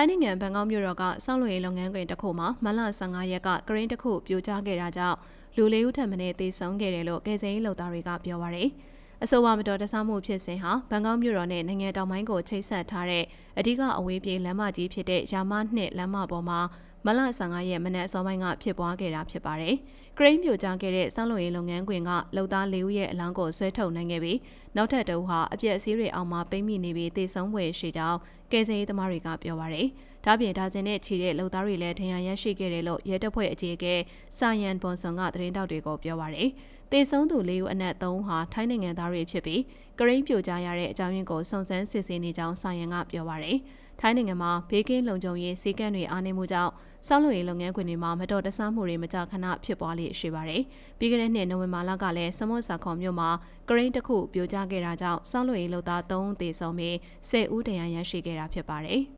ထိုင်းနိုင်ငံဘန်ကောက်မြို့တော်ကစောင့်လို့ရေးလုပ်ငန်းခွင်တစ်ခုမှာမလ15ရက်ကကရင်းတစ်ခုပြိုကျခဲ့တာကြောင့်လူလေးဦးထပ်မံတေဆုံးခဲ့တယ်လို့ကယ်ဆယ်ရေးလုပ်သားတွေကပြောပါရယ်အဆိုပါမတော်တဆမှုဖြစ်စဉ်ဟာဘန်ကောက်မြို့တော်နဲ့နိုင်ငံတောင်ပိုင်းကိုချိတ်ဆက်ထားတဲ့အဓိကအဝေးပြေးလမ်းမကြီးဖြစ်တဲ့ရာမနှစ်လမ်းမပေါ်မှာမလ15ရက်မနက်အစောပိုင်းကဖြစ်ပွားခဲ့တာဖြစ်ပါတယ်။ကရိန်းပြိုကျခဲ့တဲ့စောင့်လို့ရေးလုပ်ငန်းခွင်ကလုပ်သား၄ဦးရဲ့အလောင်းကိုဆွဲထုတ်နိုင်ခဲ့ပြီးနောက်ထပ်တအုပ်ဟာအပြက်အစည်းတွေအောက်မှာပိတ်မိနေပြီးတေဆုံးွယ်ရှိကြောင်းကယ်ဆယ်ရေးသမားတွေကပြောပါရယ်။ဒါပြင်ဒါဇင်နဲ့ချီတဲ့လုပ်သားတွေလည်းထင်ရရရှိခဲ့တယ်လို့ရဲတပ်ဖွဲ့အကြီးအကဲစာယန်ပွန်ဆွန်ကသတင်းတောက်တွေကိုပြောပါရယ်။တေဆုံးသူ၄ဦးအနက်၃ဦးဟာထိုင်းနိုင်ငံသားတွေဖြစ်ပြီးကရိန်းပြိုကျရတဲ့အကြောင်းရင်းကိုစုံစမ်းစစ်ဆေးနေကြောင်းစာယန်ကပြောပါရယ်။ ထိုင်းနိုင်ငံမှာဘေးကင်းလုံခြုံရေးစည်းကမ်းတွေအားနည်းမှုကြောင့်စောင့်လို့ရေးလုပ်ငန်းခွင်တွေမှာမတော်တဆမှုတွေမကြာခဏဖြစ်ပွားလေရှိပါတယ်။ပြီးခဲ့တဲ့နှစ်နိုဝင်ဘာလကလည်းစမွတ်ဆာခွန်မြို့မှာကရိန်းတစ်ခုပြိုကျခဲ့တာကြောင့်စောင့်လို့ရေးလုပ်သား3ဦးသေဆုံးပြီး10ဦးဒဏ်ရာရရှိခဲ့တာဖြစ်ပါတယ်။